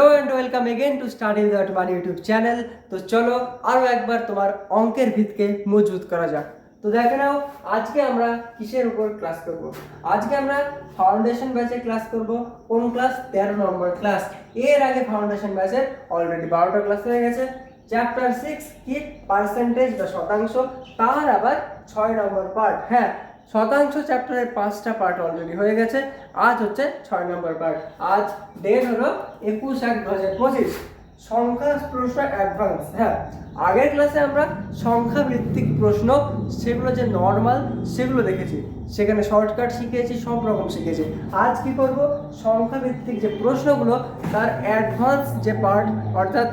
Hello and welcome again to study that man YouTube channel তো চলো আরও একবার তোমার অঙ্কের ভিতকে মজবুত করা যাক। তো দেখে নাও, আজকে আমরা কিসের উপর ক্লাস করব? আজকে আমরা ফাউন্ডেশন ব্যাচে ক্লাস করব। কোন ক্লাস তেরো নম্বর ক্লাস এর আগে ফাউন্ডেশন ব্যাচের অলরেডি বারোটা ক্লাস হয়ে গেছে। চ্যাপ্টার সিক্স কি? পার্সেন্টেজ বা শতাংশ। তার আবার ছয় নম্বর পার্ট হ্যাঁ শতাংশ চ্যাপ্টারের পাঁচটা পার্ট অলরেডি হয়ে গেছে। আজ হচ্ছে ছয় নম্বর পার্ট আজ ডেট হলো একুশ এক দু হাজার পঁচিশ। সংখ্যা প্রশ্ন অ্যাডভান্স হ্যাঁ। আগের ক্লাসে আমরা সংখ্যা ভিত্তিক প্রশ্ন, সেগুলো যে নর্মাল সেগুলো দেখেছি। সেখানে শর্টকাট শিখেছি, সব রকম শিখেছি। আজ কি করব? সংখ্যা ভিত্তিক যে প্রশ্নগুলো, তার অ্যাডভান্স যে পার্ট অর্থাৎ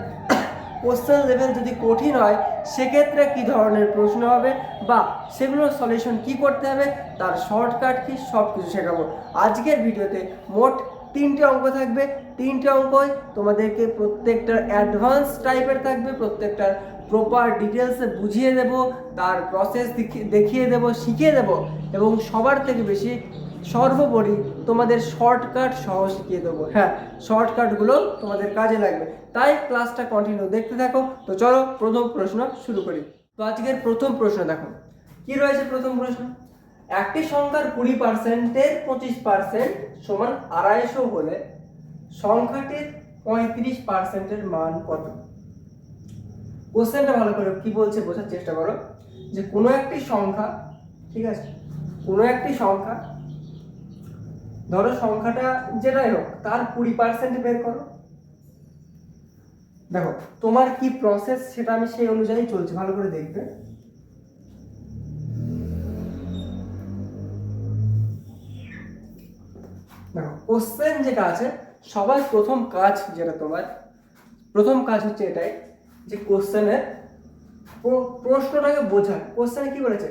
কোশ্চেন লেভেল যদি কঠিন হয়, সেক্ষেত্রে কি ধরনের প্রশ্ন হবে বা সেগুলোর সলিউশন কি করতে হবে, তার শর্টকাট কি সব কিছু শেখাবো। আজকের ভিডিওতে মোট তিনটে অঙ্ক থাকবে। তিনটে অঙ্কই তোমাদেরকে প্রত্যেকটার অ্যাডভান্স টাইপের থাকবে প্রত্যেকটার প্রপার ডিটেলসে বুঝিয়ে দেব, তার প্রসেস দেখিয়ে দেব, শিখিয়ে দেব এবং সবার থেকে বেশি সর্বোপরি তোমাদের শর্টকাট সহ শিখিয়ে দেবো। হ্যাঁ শর্টকাটগুলো তোমাদের কাজে লাগবে। তাই ক্লাসটা কন্টিনিউ দেখতে থাকো। তো চলো প্রথম প্রশ্ন শুরু করি। তো আজকের প্রথম প্রশ্ন দেখো। কি রয়েছে প্রথম প্রশ্ন? একটি সংখ্যার কুড়ি পার্সেন্টের পঁচিশ পার্সেন্ট সমান আড়াইশো হলে সংখ্যাটির পঁয়ত্রিশ পার্সেন্টের মান কত? কোশ্চেনটা ভালো করে কি বলছে বোঝার চেষ্টা করো। যে কোনো একটি সংখ্যা, ঠিক আছে? কোনো একটি সংখ্যা, ধরো সংখ্যাটা যেটাই হোক, তার কুড়ি পার্সেন্ট বের করো। দেখো, তোমার কি প্রসেস সেটা আমি সেই অনুযায়ী চলছে, ভালো করে দেখবে। দেখো কোশ্চেন যেটা আছে সবার প্রথম কাজ যেটা তোমার, প্রথম কাজ হচ্ছে এটাই যে কোশ্চেনের প্রশ্নটাকে বোঝা কোশ্চেনে কি বলেছে?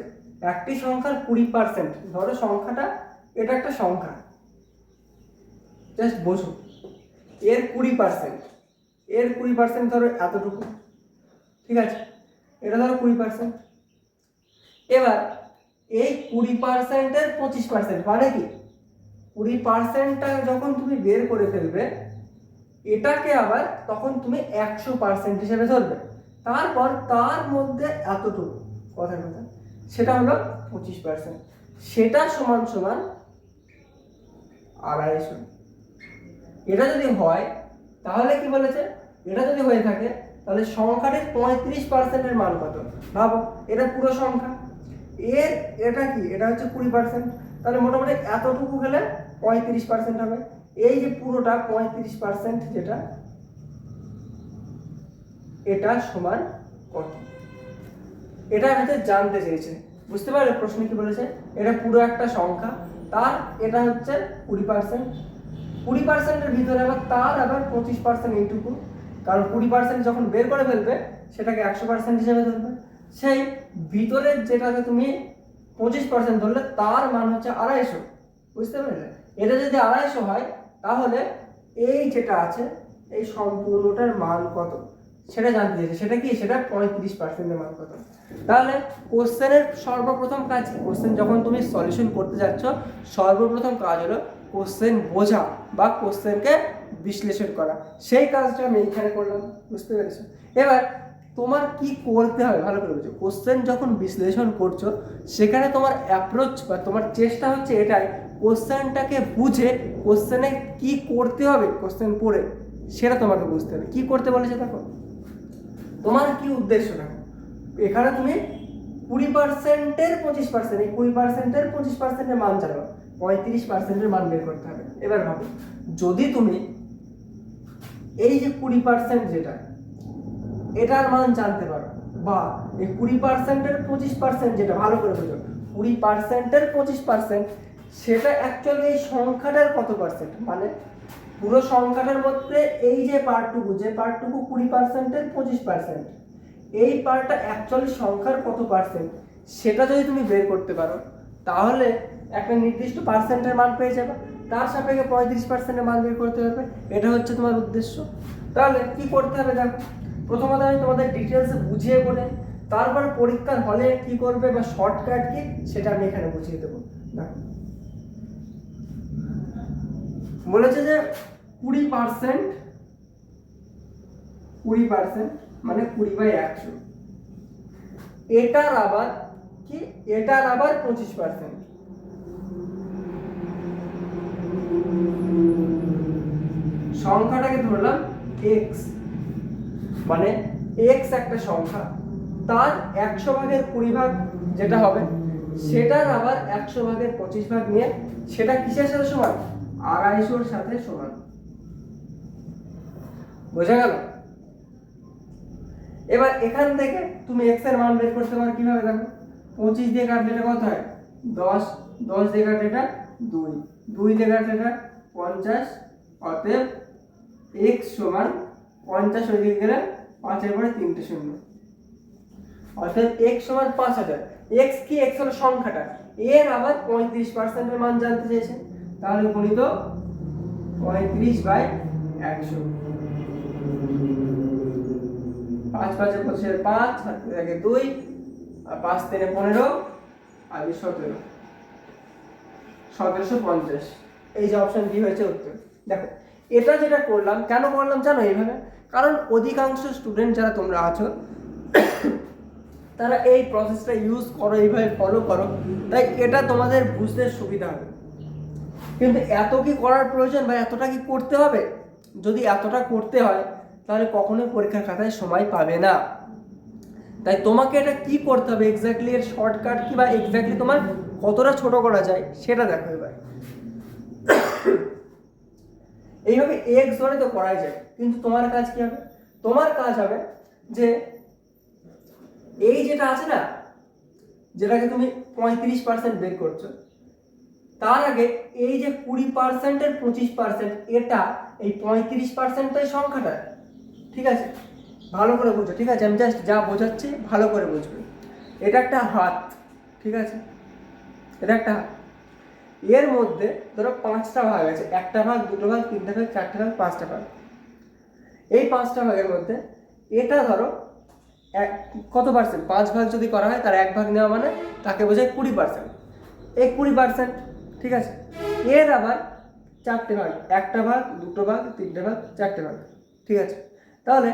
একটি সংখ্যার কুড়ি পার্সেন্ট ধরো সংখ্যাটা, এটা একটা সংখ্যা। জাস্ট বোঝো। এর কুড়ি পার্সেন্ট এর কুড়ি পার্সেন্ট ধরো এতটুকু। ঠিক আছে? এটা ধরো কুড়ি পার্সেন্ট এবার, এই কুড়ি পার্সেন্টের পঁচিশ পার্সেন্ট মানে কি? কুড়ি পার্সেন্টটা যখন তুমি বের করে ফেলবে, এটাকে আবার তখন তুমি একশো পার্সেন্ট হিসেবে ধরবে। তারপর তার মধ্যে এতটুকু কথা কথা সেটা হলো পঁচিশ পার্সেন্ট সেটা সমান সমান আড়াইশো। এটা যদি হয়, তাহলে কি বলেছে? এটা যদি হয়ে থাকে, তাহলে সংখ্যাটির পঁয়ত্রিশ পার্সেন্টের মান কত? ভাবো, এটা পুরো সংখ্যা। এর, এটা কি? এটা হচ্ছে কুড়ি পার্সেন্ট তাহলে মোটামুটি এতটুকু গেলে পঁয়ত্রিশ পার্সেন্ট হবে। এই যে পুরোটা পঁয়ত্রিশ পার্সেন্ট যেটা, এটা সমান কত? এটা হচ্ছে জানতে চেয়েছে। বুঝতে পারলে প্রশ্ন কি বলেছে? এটা পুরো একটা সংখ্যা, তার এটা হচ্ছে কুড়ি পার্সেন্ট কুড়ি পার্সেন্টের ভিতরে আবার তার আবার পঁচিশ পার্সেন্ট এইটুকু। কারণ কুড়ি পার্সেন্ট যখন বের করে ফেলবে, সেটাকে একশো পার্সেন্ট হিসেবে ধরবে। সেই ভিতরের যেটাকে তুমি পঁচিশ পার্সেন্ট ধরলে, তার মান হচ্ছে আড়াইশো। বুঝতে পারলে? এটা যদি আড়াইশো হয়, তাহলে এই যেটা আছে, এই সম্পূর্ণটার মান কত? সেটা জানতে দিয়েছে সেটা কি? সেটা পঁয়ত্রিশ পার্সেন্টের মান কত? তাহলে কোশ্চেনের সর্বপ্রথম কাজ কোশ্চেন যখন তুমি সলিউশন করতে যাচ্ছ, সর্বপ্রথম কাজ হলো কোশ্চেন বোঝা বা কোশ্চেনকে বিশ্লেষণ করা। সেই কাজটা আমি এইখানে করলাম, বুঝতে পেরেছ? এবার তোমার কি করতে হবে? ভালো করে বুঝো। কোশ্চেন যখন বিশ্লেষণ করছ, সেখানে তোমার অ্যাপ্রোচ বা তোমার চেষ্টা হচ্ছে এটাই কোশ্চেনটাকে বুঝে কোশ্চেনে কি করতে হবে, কোশ্চেন পড়ে, সেটা তোমাকে বুঝতে হবে। কি করতে বলেছে দেখো? তোমার কি উদ্দেশ্য দেখো এখানে তুমি কুড়ি পার্সেন্টের পঁচিশ পার্সেন্ট এই কুড়ি পার্সেন্টের পঁচিশ পার্সেন্টের মান জানো, পঁয়ত্রিশ পার্সেন্টের মান বের করতে হবে। এবার ভাবো, যদি তুমি এই যে কুড়ি পার্সেন্ট যেটা, এটার মান জানতে পারো, বা এই কুড়ি পার্সেন্টের পঁচিশ পার্সেন্ট যেটা, ভালো করে বুঝো, কুড়ি পার্সেন্টের পঁচিশ পার্সেন্ট সেটা অ্যাকচুয়ালি এই সংখ্যাটার কত পার্সেন্ট মানে পুরো সংখ্যাটার মধ্যে এই যে পার্টটুকু যে পার্টটুকু কুড়ি পার্সেন্টের পঁচিশ পার্সেন্ট এই পার্টটা অ্যাকচুয়ালি সংখ্যার কত পার্সেন্ট সেটা যদি তুমি বের করতে পারো, তাহলে একটা নির্দিষ্ট পার্সেন্টের মান পেয়ে যাবে। তার সাপেক্ষে পঁয়ত্রিশ পার্সেন্টের মান বের করতে পারবে এটা হচ্ছে তোমার উদ্দেশ্য। তাহলে কি করতে হবে দেখো, প্রথমত আমি তোমাদের ডিটেলস বুঝিয়ে বলে, তারপর পরীক্ষার হলে কি করবে বা শর্টকাট কি, সেটা আমি এখানে বুঝিয়ে দেবো। দেখো বলেছে যে কুড়ি পার্সেন্ট কুড়ি পার্সেন্ট মানে কুড়ি বাই একশো। এটার আবার কি? এটার আবার পঁচিশ পার্সেন্ট সংখ্যাটাকে ধরলাম এক্স মানে এক্স একটা সংখ্যা, তার একশো ভাগের কুড়ি ভাগ যেটা হবে, সেটার আবার একশো ভাগের পঁচিশ ভাগ নিয়ে, সেটা কিসের সাথে সমান? আড়াইশোর সাথে সমান। বোঝা গেল? এবার এখান থেকে তুমি এক্সের মান বের করতে পারো কীভাবে দেখো? পঁচিশ দিয়ে কাটলে এটা কত হয়? দশ। দশ দিয়ে কাটলে এটা দুই। দুই দিয়ে কাটলে এটা পঞ্চাশ। অতএব এক্স সমান পঞ্চাশ দিকে গেলে পাঁচের পরে তিনটে শূন্য। অর্থাৎ এক্স সমান পাঁচ হাজার। এক্স কি এক্স হলো সংখ্যাটা? এর আবার পঁয়ত্রিশ পার্সেন্টের মান জানতে চেয়েছে তাহলে গণিত পঁয়ত্রিশ বাই একশো। পাঁচ পাঁচে পঁচিশের পাঁচ থেকে দুই, আর পাঁচ তিনে পনেরো, আর সতেরো। সতেরোশো পঞ্চাশ। এই যে অপশন বি হয়েছে উত্তর। দেখো, এটা যেটা করলাম, কেন করলাম জানো এইভাবে? কারণ অধিকাংশ স্টুডেন্ট যারা তোমরা আছো, তারা এই প্রসেসটা ইউজ করো, এইভাবে ফলো করো। তাই এটা তোমাদের বুঝতে সুবিধা হবে। কিন্তু এত কি করার প্রয়োজন বা এতটা কি করতে হবে? যদি এতটা করতে হয়, তাহলে কখনোই পরীক্ষার খাতায় সময় পাবে না। তাই তোমাকে এটা কি করতে হবে? এক্স্যাক্টলি এর শর্টকাট কি বা এক্স্যাক্টলি তোমার কতটা ছোট করা যায়, সেটা দেখো এবার। এইভাবে এক্স ধরে তো করাই যায়, কিন্তু তোমার কাজ কি হবে? তোমার কাজ হবে যে, এই যেটা আছে না, যেটাকে তুমি পঁয়ত্রিশ পার্সেন্ট বের করছ তার আগে এই যে কুড়ি পার্সেন্টের পঁচিশ পার্সেন্ট এটা এই পঁয়ত্রিশ পার্সেন্টটাই সংখ্যাটা, ঠিক আছে? ভালো করে বুঝো, ঠিক আছে? আমি জাস্ট যা বোঝাচ্ছি, ভালো করে বুঝবে। এটা একটা হাত, ঠিক আছে? এটা একটা হাত। এর মধ্যে ধরো পাঁচটা ভাগ আছে, একটা ভাগ, দুটো ভাগ, তিনটা ভাগ, চারটে ভাগ, পাঁচটা ভাগ। এই পাঁচটা ভাগের মধ্যে এটা ধরো এক, কত পার্সেন্ট পাঁচ ভাগ যদি করা হয়, তার এক ভাগ নেওয়া মানে তাকে বোঝায় কুড়ি পার্সেন্ট এই কুড়ি পার্সেন্ট ঠিক আছে? এর আবার চারটে ভাগ, একটা ভাগ, দুটো ভাগ, তিনটে ভাগ, চারটে ভাগ, ঠিক আছে? তাহলে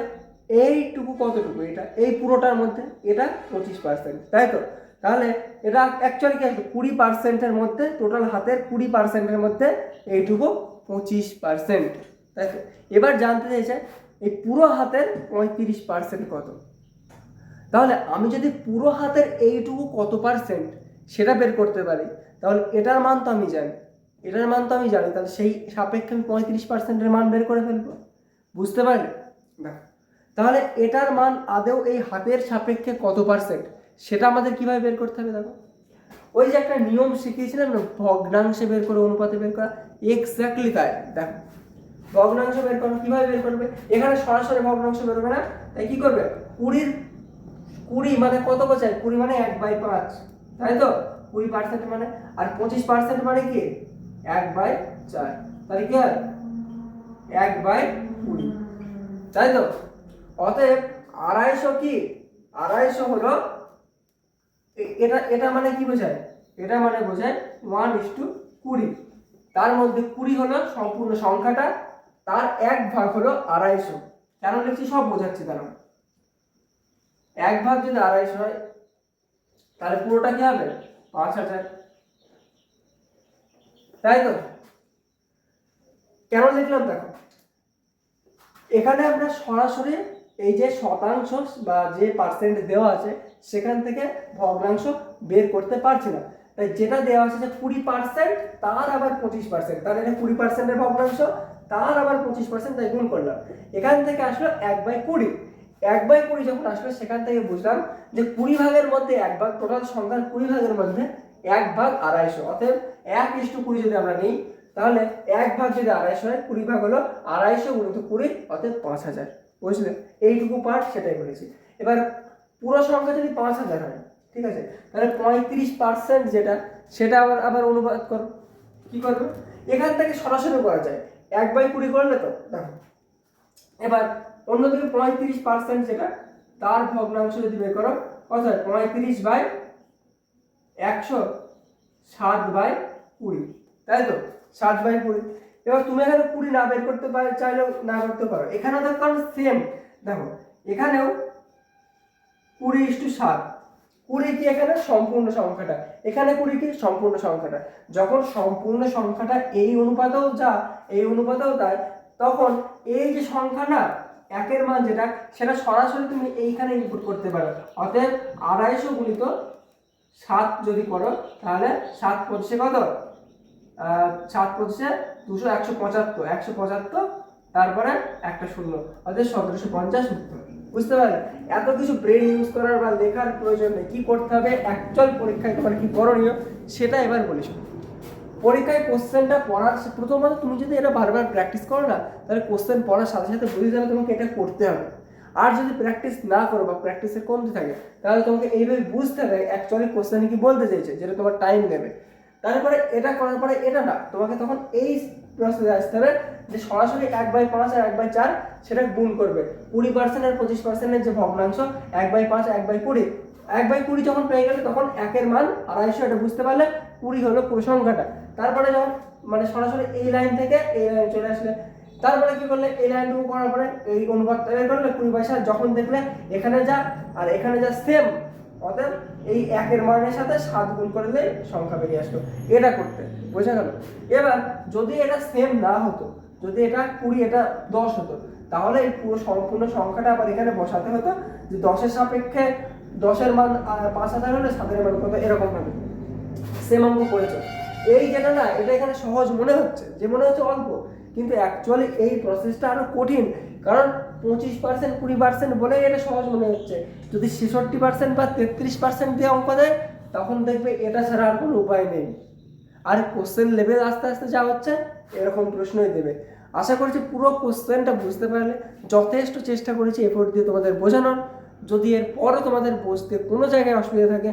এইটুকু কতটুকু? এটা, এই পুরোটার মধ্যে এটা পঁচিশ পার্সেন্ট তাই তো? তাহলে এটা অ্যাকচুয়ালি কি আসবে? কুড়ি পার্সেন্টের মধ্যে টোটাল হাতের কুড়ি পার্সেন্টের মধ্যে এইটুকু পঁচিশ পার্সেন্ট তাই তো? এবার জানতে চাইছে, এই পুরো হাতের পঁয়ত্রিশ পার্সেন্ট কত? তাহলে আমি যদি পুরো হাতের এইটুকু কত পার্সেন্ট সেটা বের করতে পারি তাহলে এটার মান তো আমি জানি। এটার মান তো আমি জানি তাহলে সেই সাপেক্ষে আমি পঁয়ত্রিশ পার্সেন্টের মান বের করে ফেলব। বুঝতে পারলে? না তাহলে এটার মান আদেও এই হাতের সাপেক্ষে কত পার্সেন্ট সেটা আমাদের কীভাবে বের করতে হবে দেখো? ওই যে একটা নিয়ম শিখিয়েছিলাম না ভগ্নাংশে বের করে অনুপাতে বের করা? এক্স্যাক্টলি তাই দেখো। ভগ্নাংশ বের করো কীভাবে বের করবে? এখানে সরাসরি ভগ্নাংশ বেরোবে না। তাই কি করবে? কুড়ির কুড়ি মানে কত বোঝায়? কুড়ি মানে এক বাই পাঁচ। তাই তো? কুড়ি পার্সেন্ট মানে আর পঁচিশ পার্সেন্ট মানে কি? এক বাই চার। তাহলে কি হয়? এক বাই কুড়ি। তাই তো? অতএব আড়াইশো কি? আড়াইশো হলো এটা এটা মানে কি বোঝায়? এটা মানে বোঝায় ওয়ান ইস টু কুড়ি। তার মধ্যে কুড়ি হলো সম্পূর্ণ সংখ্যাটা, তার এক ভাগ হলো আড়াইশো। কেন লিখছি? সব বোঝাচ্ছি কারণ এক ভাগ যদি আড়াইশো হয়, তাহলে পুরোটা কি হবে? পাঁচ হাজার তাই তো? কেন লিখলাম দেখো? এখানে আমরা সরাসরি এই যে শতাংশ বা যে পার্সেন্ট দেওয়া আছে, সেখান থেকে ভগ্নাংশ বের করতে পারছি না। তাই যেটা দেওয়া আছে যে কুড়ি পার্সেন্ট তার আবার পঁচিশ পার্সেন্ট তার এটা কুড়ি পার্সেন্টের ভগ্নাংশ, তার আবার পঁচিশ পার্সেন্ট তাই গুণ করলাম। এখান থেকে আসলো এক বাই কুড়ি। এক বাই কুড়ি যখন আসলো, সেখান থেকে বুঝলাম যে কুড়ি ভাগের মধ্যে এক ভাগ টোটাল সংখ্যার কুড়ি ভাগের মধ্যে এক ভাগ আড়াইশো। অতএব এক ইস্টু কুড়ি যদি আমরা নিই, তাহলে এক ভাগ যদি আড়াইশো হয়, কুড়ি ভাগ হলো আড়াইশো গুণিত কুড়ি, অতএব পাঁচ হাজার। বুঝলে? এইটুকু পার্ট সেটাই বলেছি। এবার পুরো সংখ্যা যদি পাঁচ হাজার হয়, ঠিক আছে? তাহলে পঁয়ত্রিশ পার্সেন্ট যেটা, সেটা আবার আবার অনুবাদ করো। কি করবে? এখান থেকে সরাসরি করা যায়। এক বাই কুড়ি করলে তো, দেখো। এবার অন্যদিকে পঁয়ত্রিশ পার্সেন্ট যেটা, তার ভগ্নাংশ যদি বের করো হয় পঁয়ত্রিশ বাই একশো সাত বাই কুড়ি, তাই তো? সাত বাই কুড়ি। এবার তুমি এখানে কুড়ি না বের করতে পারো, চাইলেও না করতে পারো। এখানে তো কারণ সেম দেখো, এখানেও কুড়ি ইস্টু সাত। কুড়ি কি এখানে সম্পূর্ণ সংখ্যাটা? এখানে কুড়ি কি সম্পূর্ণ সংখ্যাটা? যখন সম্পূর্ণ সংখ্যাটা এই অনুপাতেও যা, এই অনুপাতেও তাই, তখন এই যে সংখ্যা না একের মান যেটা, সেটা সরাসরি তুমি এইখানে ইনপুট করতে পারো। অতএব আড়াইশো গুণিত সাত যদি করো, তাহলে সাত পঁচিশে কত? সাত পঁচিশে দুশো একশো পঁচাত্তর। একশো পঁচাত্তর, তারপরে একটা শূন্য। অর্থাৎ সতেরোশো পঞ্চাশ উত্তর বুঝতে পারলে? এত কিছু ব্রেন ইউজ করার বা লেখার প্রয়োজন নেই। কী করতে হবে? অ্যাকচুয়াল পরীক্ষায় তোমার কী করণীয়? সেটা এবার বলি পরীক্ষায় কোশ্চেনটা পড়ার প্রথমত তুমি যদি এটা বারবার প্র্যাকটিস করো না, তাহলে কোশ্চেন পড়ার সাথে সাথে বুঝে যাবে তোমাকে এটা করতে হবে। আর যদি প্র্যাকটিস না করো বা প্র্যাকটিসের কমতে থাকে, তাহলে তোমাকে এইভাবে বুঝতে হবে অ্যাকচুয়ালি কোশ্চেনে কি বলতে চাইছে, যেটা তোমার টাইম নেবে। তারপরে এটা করার পরে এটা না, তোমাকে তখন এই প্রসেসে আসতে হবে যে সরাসরি এক বাই পাঁচ আর এক বাই চার সেটা গুণ করবে। কুড়ি পার্সেন্ট আর পঁচিশ পার্সেন্টের যে ভগ্নাংশ এক বাই পাঁচ এক বাই কুড়ি। এক বাই কুড়ি যখন পেয়ে গেলে তখন একের মান আড়াইশো, এটা বুঝতে পারলে কুড়ি হলো পুরো সংখ্যাটা। তারপরে যখন মানে সরাসরি এই লাইন থেকে এই লাইন চলে আসলে, তারপরে কি করলে, এই লাইনটুকু করার পরে এই অনুপাতটা বের করলে কুড়ি পয়সা যখন দেখলে এখানে যা আর এখানে যা সেম অতএব এই একের মানের সাথে সাত গুণ করে করলে সংখ্যা বেরিয়ে আসলো। এটা করতে, বোঝা গেল? এবার যদি এটা সেম না হতো, যদি এটা কুড়ি, এটা দশ হতো, তাহলে এই পুরো সম্পূর্ণ সংখ্যাটা আবার এখানে বসাতে হতো যে দশের সাপেক্ষে দশের মান পাঁচ হাজার হলে সাতের মান কত? এরকম ভাবে। সেম অঙ্ক করেছ এই যেটা না, এটা এখানে সহজ মনে হচ্ছে, যে মনে হচ্ছে অল্প, কিন্তু অ্যাকচুয়ালি এই প্রসেসটা আরও কঠিন। কারণ পঁচিশ পার্সেন্ট কুড়ি পার্সেন্ট বলে এটা সহজ মনে হচ্ছে। যদি ছেষট্টি পার্সেন্ট বা তেত্রিশ পার্সেন্ট দিয়ে অঙ্ক দেয়, তখন দেখবে এটা ছাড়া আর কোনো উপায় নেই। আর কোশ্চেন লেভেল আস্তে আস্তে যা হচ্ছে, এরকম প্রশ্নই দেবে। আশা করছি পুরো কোশ্চেনটা বুঝতে পারলে, যথেষ্ট চেষ্টা করেছি এফোর্ট দিয়ে তোমাদের বোঝানোর। যদি এর পরে তোমাদের বুঝতে কোনো জায়গায় অসুবিধা থাকে,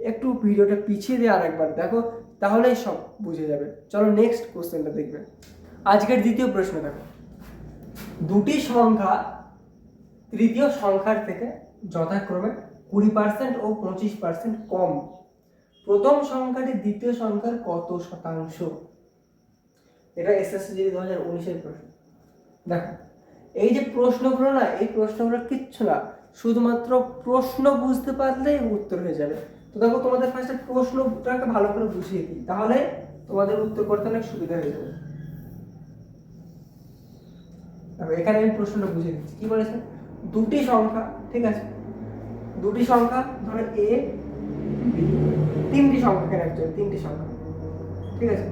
একটু ভিডিওটা পিছিয়ে দিয়ে আরেকবার দেখো তাহলেই সব বুঝে যাবে। চলো নেক্সট কোশ্চেনটা দেখবে। আজকের দ্বিতীয় প্রশ্ন দেখো। দুটি সংখ্যা তৃতীয় সংখ্যার থেকে যথাক্রমে কুড়ি পার্সেন্ট ও পঁচিশ পার্সেন্ট কম। প্রথম সংখ্যাটি দ্বিতীয় সংখ্যার কত শতাংশ? এটা এসএসসি দু হাজার উনিশের প্রশ্ন। দেখো, এই যে প্রশ্নগুলো না, এই প্রশ্নগুলো কিচ্ছু না, শুধুমাত্র প্রশ্ন বুঝতে পারলেই উত্তর হয়ে যাবে। তো দেখো, তোমাদের ফার্স্টে প্রশ্নটাকে ভালো করে বুঝিয়ে দিই। তাহলে তোমাদের উত্তর করতে অনেক সুবিধা হয়ে যাবে। এখানে আমি প্রশ্নটা বুঝিয়ে দিচ্ছি কি বলেছে? দুটি সংখ্যা, ঠিক আছে? দুটি সংখ্যা, ধরো এ তিনটি সংখ্যা কেন অ্যাকচুয়ালি তিনটি সংখ্যা। ঠিক আছে?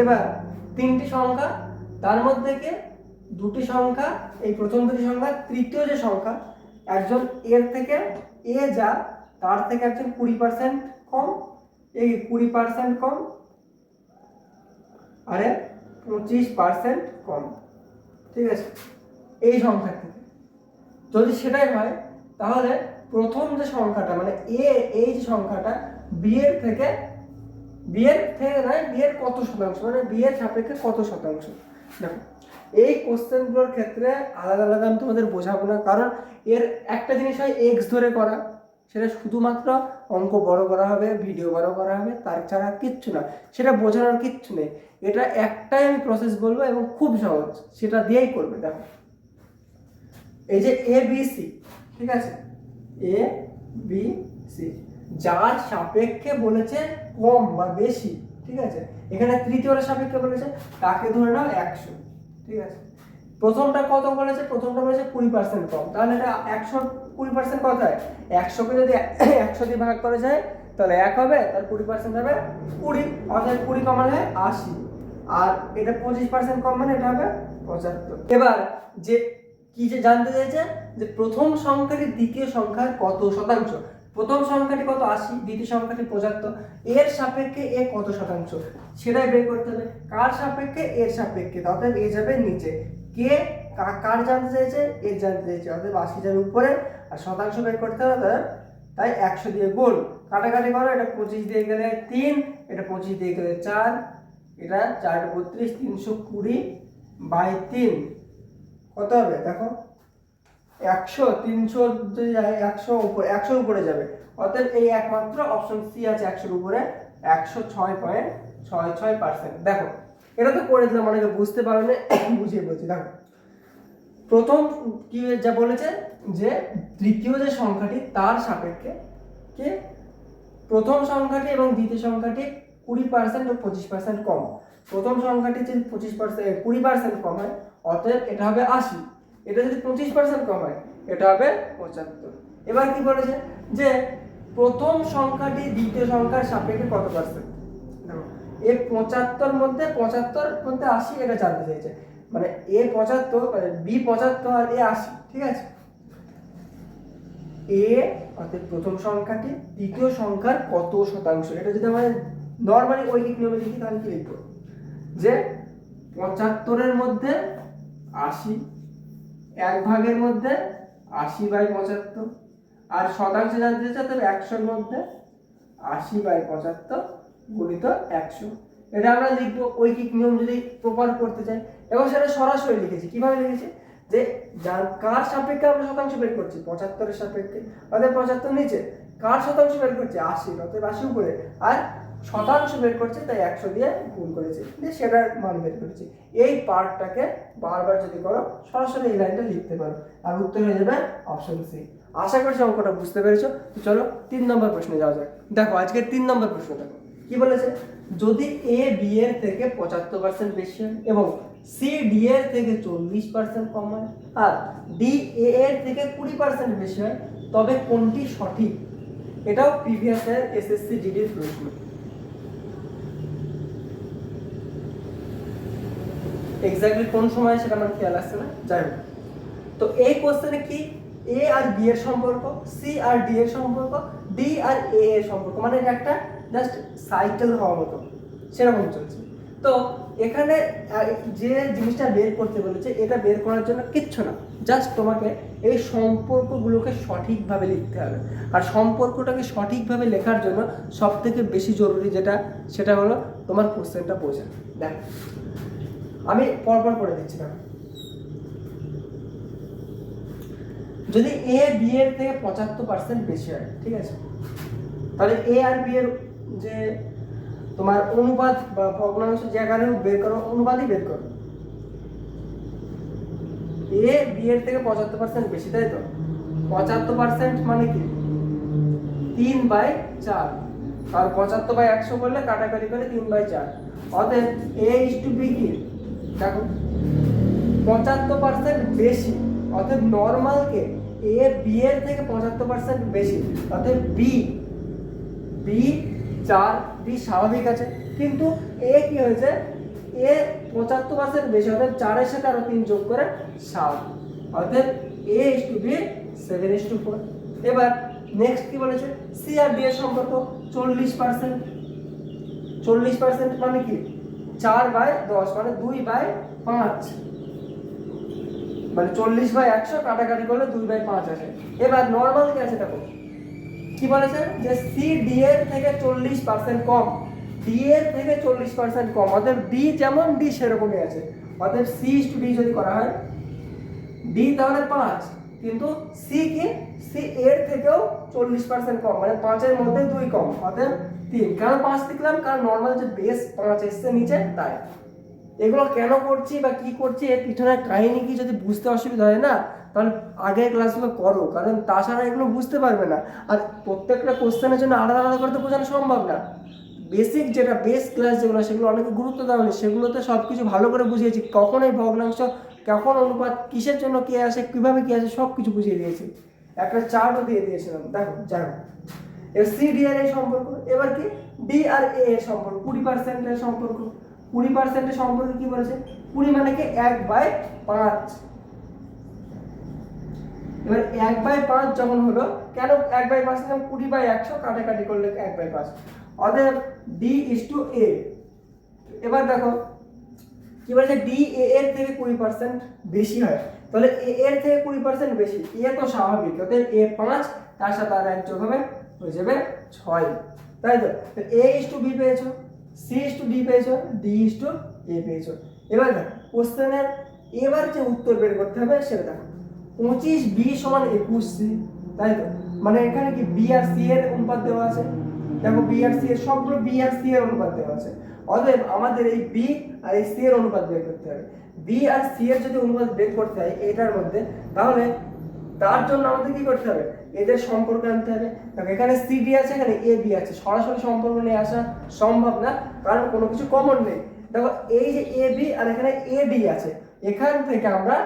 এবার তিনটি সংখ্যা, তার মধ্যে থেকে দুটি সংখ্যা, এই প্রথম দুটি সংখ্যা, তৃতীয় যে সংখ্যা, একজন এর থেকে এ যা তার থেকে একজন কুড়ি পার্সেন্ট কম, এই কুড়ি পার্সেন্ট কম, আরে পঁচিশ পার্সেন্ট কম। ঠিক আছে? এই সংখ্যা থেকে। যদি সেটাই হয়, তাহলে প্রথম যে সংখ্যাটা মানে এ, এই যে সংখ্যাটা বিয়ের থেকে বিয়ের থেকে নয় বিয়ের কত শতাংশ? মানে বিয়ের সাপেক্ষে কত শতাংশ? দেখো, এই কোশ্চেনগুলোর ক্ষেত্রে আলাদা আলাদা আমি তোমাদের বোঝাবো না, কারণ এর একটা জিনিস হয় এক্স ধরে করা সেটা শুধুমাত্র অঙ্ক বড় করা হবে ভিডিও বড় করা হবে, তার ছাড়া কিচ্ছু না। সেটা বোঝানোর কিচ্ছু নেই। এটা একটাই আমি প্রসেস বলব এবং খুব সহজ। সেটা দিয়েই করবে, দেখো। এই যে এ বি সি ঠিক আছে? এ বি সি যার সাপেক্ষে বলেছে কম বা বেশি, ঠিক আছে? এখানে তৃতীয়টা সাপেক্ষে বলেছে, তাকে ধরে নাও একশো, ঠিক আছে? প্রথমটা কত বলেছে প্রথমটা বলেছে কুড়ি পার্সেন্ট কম। তাহলে এটা একশো কুড়ি পার্সেন্ট কত হয়? একশোকে যদি একশো দিয়ে ভাগ করা যায়, তাহলে এক হবে তার কুড়ি পার্সেন্ট হবে কুড়ি। অর্থাৎ কুড়ি কমালে আশি। আর এটা পঁচিশ পার্সেন্ট কম মানে এটা হবে পঁচাত্তর। এবার যে কি যে জানতে চাইছে, যে প্রথম সংখ্যাটি দ্বিতীয় সংখ্যার কত শতাংশ? প্রথম সংখ্যাটি কত আশি, দ্বিতীয় সংখ্যাটি পঁচাত্তর। এর সাপেক্ষে এ কত শতাংশ? সেটাই বের করতে হবে। কার সাপেক্ষে? এর সাপেক্ষে। অর্থাৎ এ যাবে নিচে। কে কার জানতে চাইছে এর জানতে চাইছে অর্থাৎ আশি যাবে উপরে আর শতাংশ বের করতে হবে তাই একশো দিয়ে গোল কাটাকাটি করো, এটা পঁচিশ দিয়ে গেলে তিন, এটা পঁচিশ দিয়ে গেলে চার, এটা চার বত্রিশ, তিনশো কুড়ি বাই তিন। কত হবে? দেখো, একশো, তিনশো যদি একশো উপরে, একশোর উপরে যাবে। অর্থাৎ এই একমাত্র অপশন সি আছে একশোর উপরে, একশো ছয় পয়েন্ট ছয় ছয় পার্সেন্ট দেখো এটা তো করে দিলাম, অনেকে বুঝতে পারবে বুঝিয়ে বলছি, দেখো। প্রথম কি যা বলেছে? যে তৃতীয় যে সংখ্যাটি, তার সাপেক্ষে কে? প্রথম সংখ্যাটি এবং দ্বিতীয় সংখ্যাটি কুড়ি পার্সেন্ট ও পঁচিশ পার্সেন্ট কম। প্রথম সংখ্যাটি যদি পঁচিশ পার্সেন্ট কুড়ি পার্সেন্ট কম হয়, অতএব এটা হবে আশি। এটা যদি পঁচিশ পার্সেন্ট কম হয়, এটা হবে পঁচাত্তর। এবার কি বলেছে? যে প্রথম সংখ্যাটি দ্বিতীয় সংখ্যার সাপেক্ষে কত পার্সেন্ট এ পঁচাত্তর মধ্যে পঁচাত্তর মধ্যে আশি এটা জানতে চাইছে। মানে এ পঁচাত্তর মানে বি পঁচাত্তর আর এ আশি, ঠিক আছে? এ অর্থাৎ প্রথম সংখ্যাটি, দ্বিতীয় সংখ্যার কত শতাংশ? এটা যদি আমরা নর্মালি ঐকিক নিয়মে লিখি, তাহলে কি লিখব? যে পঁচাত্তরের মধ্যে আশি, এক ভাগের মধ্যে আশি বাই পঁচাত্তর, আর শতাংশ জানতে চাই তবে একশোর মধ্যে আশি বাই পঁচাত্তর গুণিত একশো। এটা আমরা লিখব ঐকিক নিয়ম যদি প্রপার করতে চাই। এবং সেটা সরাসরি লিখেছি। কীভাবে লিখেছি? যে যার কার সাপেক্ষে আমরা শতাংশ বের করছি? পঁচাত্তরের সাপেক্ষে। অর্থাৎ পঁচাত্তর নিচে। কার শতাংশ বের করছে? আশি। অর্থাৎ আশি উপরে। আর শতাংশ বের করছে, তাই একশো দিয়ে গুণ করেছে। দিয়ে সেটার মান বের করেছি। এই পার্টটাকে বারবার যদি করো, সরাসরি এই লাইনটা লিখতে পারো। আর উত্তর হয়ে যাবে অপশন সি আশা করছি অঙ্কটা বুঝতে পেরেছ। চলো, তিন নম্বর প্রশ্নে যাওয়া যাক। দেখো আজকে তিন নম্বর প্রশ্ন দেখো কি বলেছে? যদি এ বি এর থেকে পঁচাত্তর পার্সেন্ট বেশি হয় এবং সি ডি এর থেকে চল্লিশ পার্সেন্ট কম হয় আর ডি এ এর থেকে কুড়ি পার্সেন্ট বেশি হয়, তবে কোনটি সঠিক? এটাও প্রিভিয়াস ইয়ার এসএসসি জিডির প্রশ্ন। এক্স্যাক্টলি কোন সময় সেটা আমার খেয়াল আসছে না? যাই হোক। তো এই কোশ্চেনে কি? এ আর বি এর সম্পর্ক সি আর ডি এর সম্পর্ক ডি আর এ এর সম্পর্ক মানে এটা একটা জাস্ট সাইকেল হওয়ার মতো। সেরকম চলছে। তো এখানে যে জিনিসটা বের করতে বলেছে, এটা বের করার জন্য কিচ্ছু না। জাস্ট তোমাকে এই সম্পর্কগুলোকে সঠিকভাবে লিখতে হবে। আর সম্পর্কটাকে সঠিকভাবে লেখার জন্য সব থেকে বেশি জরুরি যেটা, সেটা হলো তোমার কোশ্চেনটা বোঝা। দেখ, আমি পরপর করে দিচ্ছি দেখো যদি এ বি এর থেকে পঁচাত্তর পার্সেন্ট বেশি হয়, ঠিক আছে? তাহলে এ আর বি এর যে তোমার অনুপাত বা ভগ্নাংশ যে আকারে বের করো অনুপাতই বের করো। এ বি এর থেকে পঁচাত্তর পার্সেন্ট বেশি, তাই তো? পঁচাত্তর পার্সেন্ট মানে কি? তিন বাই চার। আর পঁচাত্তর বাই একশো করলে কাটাকাটি করে তিন বাই চার। অতএব এ ইস টু বি কি দেখো, পঁচাত্তর পার্সেন্ট বেশি অর্থাৎ নর্মালকে এ বি এর থেকে পঁচাত্তর পার্সেন্ট বেশি অর্থাৎ বি বি চার বি স্বাভাবিক আছে। কিন্তু এ কি হয়েছে? এ পঁচাত্তর পার্সেন্ট বেশি অর্থাৎ চারের সাথে আরও তিন যোগ করে সাত। অর্থাৎ A is to B seven is to four এবার নেক্সট কি বলেছে? সি আর ডি এর সম্পর্ক চল্লিশ পার্সেন্ট চল্লিশ পার্সেন্ট মানে কি? চার বাই দশ মানে দুই বাই পাঁচ। মানে চল্লিশ বাই একশো, কাটাকাটি করলে দুই বাই পাঁচ আসে। এবার নর্মাল কি আছে দেখো? কি বলেছে যে সি ডি এর থেকে চল্লিশ পার্সেন্ট কম। ডি এর থেকে চল্লিশ পার্সেন্ট কম। অর্থাৎ ডি যেমন ডি সেরকমই আছে। অর্থাৎ সি টু ডি যদি করা হয় ডি তাহলে পাঁচ। কিন্তু সি কি? সি এর থেকেও চল্লিশ পার্সেন্ট কম। মানে পাঁচের মধ্যে দুই কম। অর্থাৎ তিন। কারণ পাঁচ লিখলাম, কারণ নর্মাল যে বেস পাঁচ এসছে নিচে, তাই। এগুলো কেন করছি বা কি করছি, এর পিছনের কাহিনী কি যদি বুঝতে অসুবিধা হয় না তাহলে আগের ক্লাসগুলো করো, কারণ তাছাড়া এগুলো বুঝতে পারবে না। আর প্রত্যেকটা কোশ্চেনের জন্য আলাদা আলাদা করে তো বোঝানো সম্ভব না। বেসিক যেটা বেস ক্লাস যেগুলো, সেগুলো অনেকে গুরুত্ব দেওয়া নেই সেগুলোতে সব কিছু ভালো করে বুঝিয়েছি, কখন এই ভগ্নাংশ, কখন অনুপাত, কিসের জন্য কে আসে, কীভাবে কী আসে সব কিছু বুঝিয়ে দিয়েছি। একটা চার্টও দিয়ে দিয়েছিলাম, দেখো, যাই এবার সি ডি আর এর সম্পর্ক, এবার কি? ডি আর এ এর সম্পর্ক, কুড়ি পার্সেন্টের সম্পর্ক। কুড়ি পার্সেন্টের সম্পর্কে কী বলেছে? কুড়ি মানে কি? এক বাই পাঁচ। এবার এক বাই পাঁচ যখন হলো, কেন এক বাই পাঁচ নিলাম? কুড়ি বাই একশো কাটাকাটি করলে এক বাই পাঁচ। অতএব ডি ইস টু এ এবার দেখো, কি বলেছে? ডি এ এর থেকে কুড়ি পার্সেন্ট বেশি হয়। তাহলে এ এর থেকে কুড়ি পার্সেন্ট বেশি। এ তো স্বাভাবিক, অতএব এ পাঁচ, তার সাথে আর এক হবে, হয়ে যাবে ছয়। তাই তো? এ ইস টু বি পেয়েছ সি ইস টু ডি পেয়েছ ডি ইস টু এ পেয়েছ। এবার দেখো কোশ্চেনের এবার যে উত্তর বের করতে হবে, সেটা দেখো। পঁচিশ বি সমান একুশ, সি, তাই তো? মানে এখানে কি বি আর সি এর অনুপাত দেওয়া আছে? দেখো বি আর সি এর সবগুলো বি আর সি এর অনুপাত দেওয়া আছে। অতএব আমাদের এই বি আর এই সি এর অনুপাত বের করতে হবে। বি আর সি এর যদি অনুপাত বের করতে হয় এটার মধ্যে, তাহলে তার জন্য আমাদের কি করতে হবে? এদের সম্পর্ক আনতে হবে। দেখো এখানে সি ডি আছে, এখানে এ বি আছে। সরাসরি সম্পর্ক নিয়ে আসা সম্ভব না, কারণ কোনো কিছু কমন নেই। দেখো এই যে এ বি আর এখানে এ ডি আছে। এখান থেকে আমরা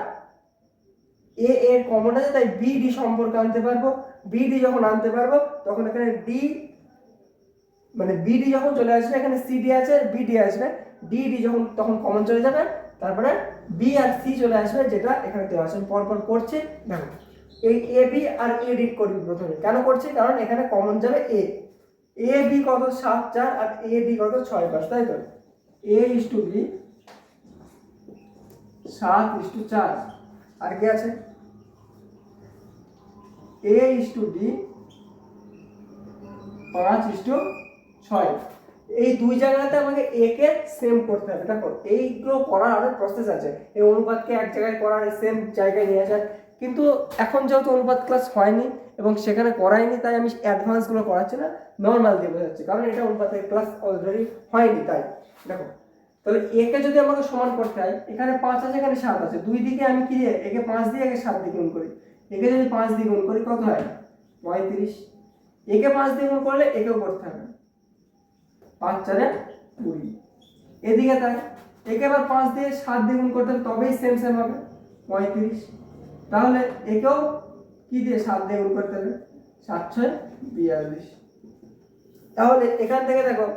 এ এর কমন আছে, তাই বি ডি সম্পর্ক আনতে পারব। বি ডি যখন আনতে পারব, তখন এখানে ডি মানে বিডি যখন চলে আসবে, এখানে সিডি আছে বিডি আসবে। ডিডি যখন, তখন কমন চলে যাবে, তারপরে বি আর সি চলে আসবে, যেটা এখানে দেওয়া আছে। পরপর করছি, দেখো। এই A B R A D করবি প্রথমে। কেন করছি? কারণ এখানে কমন যাবে এ এ বি কত? সাত, চার, আর এ ডি কত? ছয় পাঁচ, তাই তো? এ ইস টু বি সাত ইস টু চার। আর কি আছে? এ ইস টু ডি পাঁচ ইস্টু ছয়। এই দুই জায়গাতে আমাকে একে সেম করতে হবে। দেখো, এইগুলো করার আরও প্রসেস আছে। এই অনুপাতকে এক জায়গায় করার সেম জায়গায় নিয়ে আসার। কিন্তু এখন যেহেতু অনুপাত ক্লাস হয়নি এবং সেখানে করাইনি তাই আমি অ্যাডভান্সগুলো করাচ্ছি না নর্মাল দিয়ে বোঝাচ্ছি। কারণ এটা অনুপাতের ক্লাস অলরেডি হয়নি, তাই। দেখো, তাহলে একে যদি আমাকে সমান করতে হয়, এখানে পাঁচ আছে, এখানে সাত আছে। দুই দিকে আমি কি একে পাঁচ দিয়ে একে সাত দিয়ে গুণ করি। একে যদি পাঁচ দিয়ে করি কত হয়? পঁয়ত্রিশ। একে পাঁচ দিয়ে করলে একেও করতে হবে। পাঁচ চারে কুড়ি। এদিকে তাই, একে আবার পাঁচ দিয়ে সাত দিয়ে করতে হবে তবেই সেম সেম হবে, পঁয়ত্রিশ। তাহলে একেও কি দিয়ে সাত দিয়ে করতে হবে? সাত ছয় বিয়াল্লিশ। তাহলে এখান থেকে দেখো,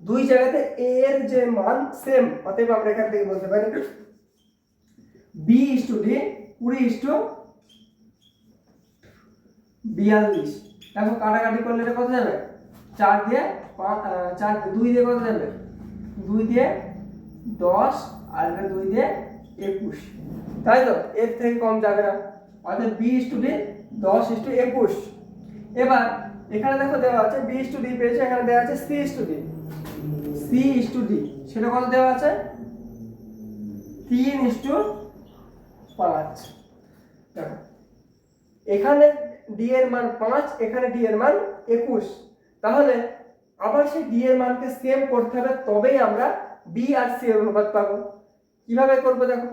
দুই জায়গাতে এর যে মান সেম অতএব আমরা এখান থেকে বলতে পারি, বি ইস টু ডি, কুড়ি ইস টু বিয়াল্লিশ। দেখো কাটাকাটি করলে এটা কত যাবে? চার দিয়ে চার দুই দিয়ে কত যাবে? দুই দিয়ে দশ আর এটা দুই দিয়ে একুশ। তাই তো? এর থেকে কম যাবে না। অর্থাৎ বি ইস টু ডি দশ ইস টু একুশ। এবার এখানে দেখো দেওয়া আছে বি ইস টু ডি পেয়েছে, এখানে দেওয়া আছে C is to D C is to D সেটা কত দেওয়া আছে? তিন ইস টু পাঁচ। দেখো, এখানে ডি এর মান পাঁচ, এখানে ডি এর মান একুশ। তাহলে আবার সেই ডি এর মানকে সেম করতে হবে, তবেই আমরা বি আর সি এর অনুপাত পাবো। কীভাবে করব দেখো?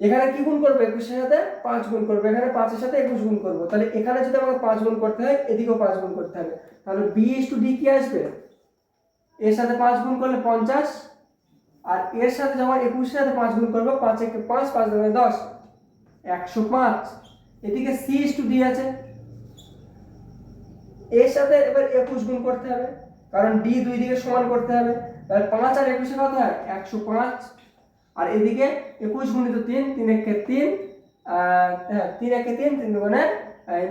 এখানে কি গুণ করব? একুশের সাথে পাঁচ গুণ করব। এখানে পাঁচের সাথে একুশ গুণ করব। তাহলে এখানে যদি আমাকে পাঁচ গুণ করতে হয়, এদিকেও পাঁচ গুণ করতে হবে। তাহলে বি ইস টু ডি কি আসবে? এর সাথে পাঁচ গুণ করলে পঞ্চাশ, আর এর সাথে যখন একুশের সাথে পাঁচ গুণ করব পাঁচ একে পাঁচ পাঁচ দশ, একশো পাঁচ। এদিকে সি ইস টু ডি আছে। এর সাথে এবার একুশ গুণ করতে হবে, কারণ ডি দুই দিকে সমান করতে হবে। তাহলে পাঁচ আর একুশে কত হয়? একশো পাঁচ। আর এদিকে একুশ গুণিত তিন তিন একে তিন হ্যাঁ তিন একে তিন তিন দুগুণে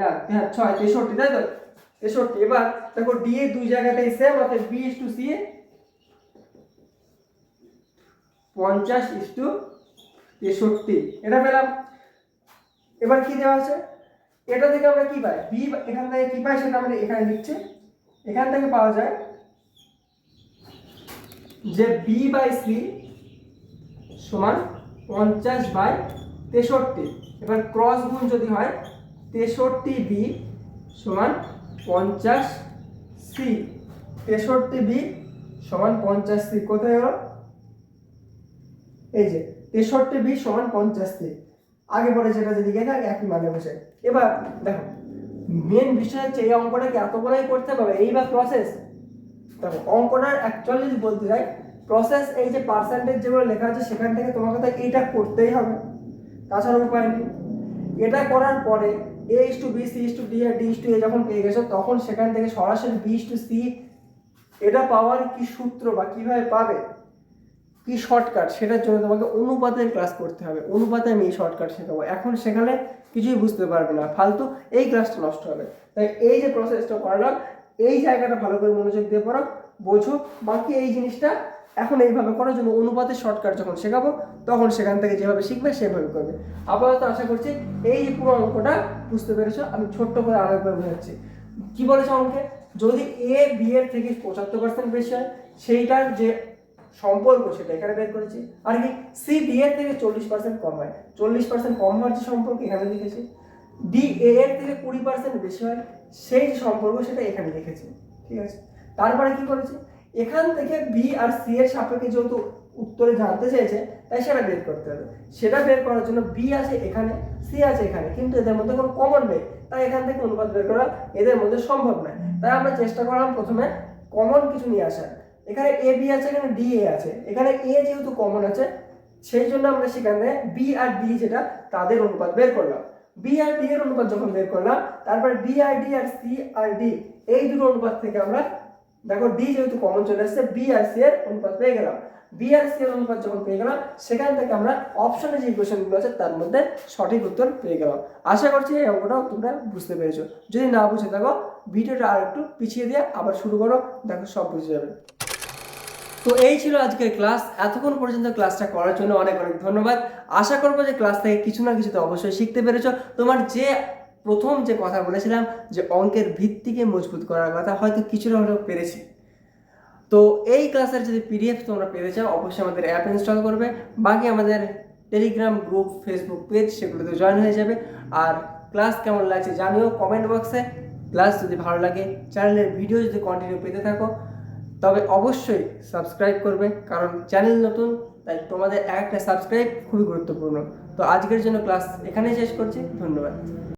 না হ্যাঁ ছয়, তেষট্টি, তাই তো? তেষট্টি। এবার দেখো ডি এর দুই জায়গাটাই সেম অর্থাৎ বি ইস টু সি পঞ্চাশ ইস টু তেষট্টি। এটা পেলাম। এবার কি দেওয়া আছে? এটা থেকে আমরা কি পাই? বি এখান থেকে কি পাই সেটা আমরা এখানে লিখছি। এখান থেকে পাওয়া যায় যে বি বাই সি সমান পঞ্চাশ বাই তেষট্টি। এবার ক্রস গুণ যদি হয়, তেষট্টি বি সমান পঞ্চাশ সি তেষট্টি বি সমান পঞ্চাশ সি কোথায় হলো? এই যে, তেষট্টি বি সমান পঞ্চাশ সি আগে পরে যেটা যেদিকে থাকে একই মানে বসে। এবার দেখো মেন বিষয় হচ্ছে এই অঙ্কটাকে এত বড়ই করতে পারবে এই বা প্রসেস দেখো, অঙ্কটার অ্যাকচুয়ালি বলতে যাই প্রসেস এই যে পার্সেন্টেজ যেগুলো লেখা আছে, সেখান থেকে তোমাকে তো এইটা করতেই হবে। তাছাড়া উপায় নেই। এটা করার পরে A is to B C is to D R D is to A যখন পেয়ে গেছো, তখন সেখান থেকে সরাসরি বি ইস টু সি এটা পাওয়ার কি সূত্র বা কীভাবে পাবে? কি শর্টকাট সেটার জন্য তোমাকে অনুপাতের ক্লাস করতে হবে। অনুপাতে আমি এই শর্টকাট শেখাবো। এখন সেখানে কিছুই বুঝতে পারবে না। ফালতু এই ক্লাসটা নষ্ট হবে। তাই এই যে প্রসেসটা করালাম, এই জায়গাটা ভালো করে মনোযোগ দিয়ে পড়ো, বোঝো, বাকি এই জিনিসটা এখন এইভাবে করার জন্য অনুপাতের শর্টকাট যখন শেখাবো, তখন সেখান থেকে যেভাবে শিখবে, সেভাবে করবে। আপাতত আশা করছি এই যে পুরো অঙ্কটা বুঝতে পেরেছ। আমি ছোট্ট করে আরেকবার বোঝাচ্ছি। কি বলেছে অঙ্কে যদি এ বি এর থেকে পঁচাত্তর পার্সেন্ট বেশি হয়, সেইটার যে সম্পর্ক সেটা এখানে বের করেছি। আর কি সি ডি এর থেকে চল্লিশ পার্সেন্ট কম হয়। চল্লিশ পার্সেন্ট কম হওয়ার যে সম্পর্ক এখানে লিখেছি। ডি এ এর থেকে কুড়ি পার্সেন্ট বেশি হয়, সেই সম্পর্ক সেটা এখানে লিখেছি। ঠিক আছে? তারপরে কি করেছি? এখান থেকে বি আর সি এর সাপেক্ষে যেহেতু উত্তরে জানতে চেয়েছে তাই সেটা বের করতে হবে। সেটা বের করার জন্য বি আছে এখানে সি আছে এখানে। কিন্তু এদের মধ্যে কোনো কমন নেই। তাই এখান থেকে অনুপাত বের করা এদের মধ্যে সম্ভব নয়। তাই আমরা চেষ্টা করলাম প্রথমে কমন কিছু নিয়ে আসার। এখানে এ বি আছে, এখানে ডি এ আছে। এখানে এ যেহেতু কমন আছে, সেই জন্য আমরা সেখানে বি আর ডি যেটা, তাদের অনুপাত বের করলাম। বি আর ডি এর অনুপাত যখন বের করলাম, তারপরে বি আর ডি আর সি আর ডি এই দুটো অনুপাত থেকে আমরা, দেখো ডি যেহেতু কমন চলে আসছে বি আর সি এর অনুপাত পেয়ে গেলাম। বি আর সি এর অনুপাত যখন পেয়ে গেলাম, সেখান থেকে আমরা অপশনে যে ইকুয়েশনগুলো আছে, তার মধ্যে সঠিক উত্তর পেয়ে গেলাম। আশা করছি এই অঙ্কটাও তোমরা বুঝতে পেরেছ। যদি না বুঝে থাকো, ভিডিওটা আর একটু পিছিয়ে দিয়ে আবার শুরু করো, দেখো সব বুঝে যাবে। তো এই ছিল আজকের ক্লাস। এতক্ষণ পর্যন্ত ক্লাসটা করার জন্য অনেক অনেক ধন্যবাদ। আশা করব যে ক্লাস থেকে কিছু না কিছু তো অবশ্যই শিখতে পেরেছ। তোমার যে প্রথম যে কথা বলেছিলাম যে অঙ্কের ভিত্তিকে মজবুত করার কথা, হয়তো কিছুটা হলেও পেরেছি। তো এই ক্লাসের যদি পিডিএফ তোমরা পেতে চাও, অবশ্যই আমাদের অ্যাপ ইনস্টল করবে। বাকি আমাদের টেলিগ্রাম গ্রুপ ফেসবুক পেজ সেগুলোতে জয়েন হয়ে যাবে। আর ক্লাস কেমন লাগছে জানিও কমেন্ট বক্সে ক্লাস যদি ভালো লাগে চ্যানেলের ভিডিও যদি কন্টিনিউ পেতে থাকো। তবে অবশ্যই সাবস্ক্রাইব করবে, কারণ চ্যানেল নতুন, তাই তোমাদের একটা সাবস্ক্রাইব খুবই গুরুত্বপূর্ণ। তো আজকের জন্য ক্লাস এখানেই শেষ করছি, ধন্যবাদ।